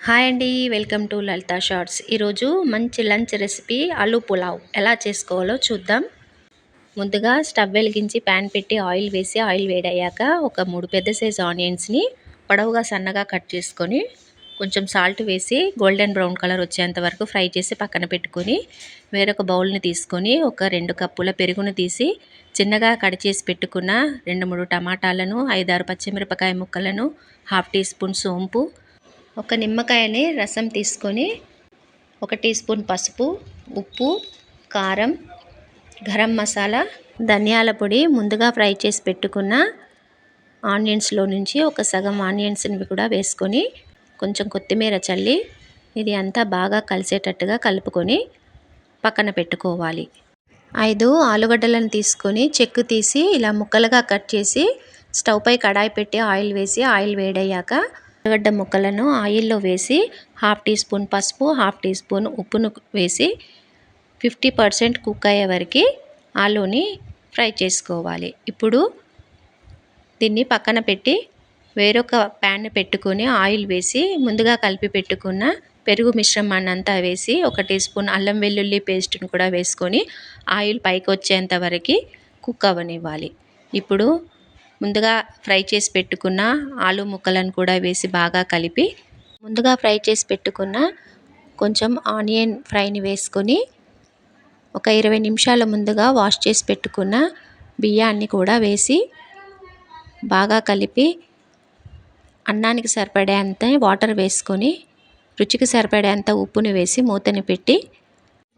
Hi అండి welcome to Lalitha shorts. ఈరోజు మంచి లంచ్ రెసిపీ ఆలూ పులావ్. ఎలా చేసుకోవాలో చూద్దాం. ముందుగా స్టవ్ వెలిగించి ప్యాన్ పెట్టి ఆయిల్ వేసి ఆయిల్ వేడయ్యాక ఒక మూడు పెద్ద సైజ్ ఆనియన్స్ని పొడవుగా సన్నగా కట్ చేసుకొని కొంచెం సాల్ట్ వేసి గోల్డెన్ బ్రౌన్ కలర్ వచ్చేంత వరకు ఫ్రై చేసి పక్కన పెట్టుకొని వేరొక బౌల్ని తీసుకొని ఒక రెండు కప్పుల పెరుగును తీసి చిన్నగా కట్ చేసి పెట్టుకున్న రెండు మూడు టమాటాలను ఐదారు పచ్చిమిరపకాయ ముక్కలను హాఫ్ టీ స్పూన్ సోంపు ఒక నిమ్మకాయని రసం తీసుకొని ఒక టీ స్పూన్ పసుపు ఉప్పు కారం గరం మసాలా ధనియాల పొడి ముందుగా ఫ్రై చేసి పెట్టుకున్న ఆనియన్స్లో నుంచి ఒక సగం ఆనియన్స్ని కూడా వేసుకొని కొంచెం కొత్తిమీర చల్లి ఇది అంతా బాగా కలిసేటట్టుగా కలుపుకొని పక్కన పెట్టుకోవాలి. ఐదు ఆలుగడ్డలను తీసుకొని చెక్కు తీసి ఇలా ముక్కలుగా కట్ చేసి స్టవ్ పై కడాయి పెట్టి ఆయిల్ వేసి ఆయిల్ వేడయ్యాక ఉల్లిగడ్డ ముక్కలను ఆయిల్లో వేసి హాఫ్ టీ స్పూన్ పసుపు హాఫ్ టీ స్పూన్ ఉప్పును వేసి ఫిఫ్టీ పర్సెంట్ కుక్ అయ్యే వరకు ఆలూని ఫ్రై చేసుకోవాలి. ఇప్పుడు దీన్ని పక్కన పెట్టి వేరొక ప్యాన్ పెట్టుకొని ఆయిల్ వేసి ముందుగా కలిపి పెట్టుకున్న పెరుగు మిశ్రమాన్ని అంతా వేసి ఒక టీ స్పూన్ అల్లం వెల్లుల్లి పేస్ట్ని కూడా వేసుకొని ఆయిల్ పైకి వచ్చేంత వరకు కుక్ అవ్వనివ్వాలి. ఇప్పుడు ముందుగా ఫ్రై చేసి పెట్టుకున్న ఆలు ముక్కలను కూడా వేసి బాగా కలిపి ముందుగా ఫ్రై చేసి పెట్టుకున్న కొంచెం ఆనియన్ ఫ్రైని వేసుకొని ఒక ఇరవై నిమిషాల ముందుగా వాష్ చేసి పెట్టుకున్న బియ్యాన్ని కూడా వేసి బాగా కలిపి అన్నానికి సరిపడేంత వాటర్ వేసుకొని రుచికి సరిపడేంత ఉప్పుని వేసి మూతని పెట్టి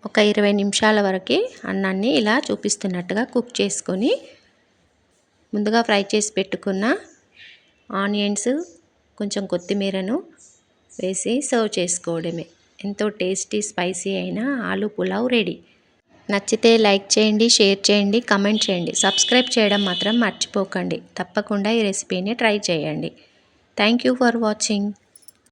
ఒక ఇరవై నిమిషాల వరకు అన్నాన్ని ఇలా చూపిస్తున్నట్టుగా కుక్ చేసుకొని ముందుగా ఫ్రై చేసి పెట్టుకున్న ఆనియన్స్ కొంచెం కొత్తిమీరను వేసి సర్వ్ చేసుకోవడమే. ఎంతో టేస్టీ స్పైసీ అయిన ఆలూ పులావ్ రెడీ. నచ్చితే లైక్ చేయండి షేర్ చేయండి కమెంట్ చేయండి. సబ్స్క్రైబ్ చేయడం మాత్రం మర్చిపోకండి. తప్పకుండా ఈ రెసిపీని ట్రై చేయండి. Thank you for watching.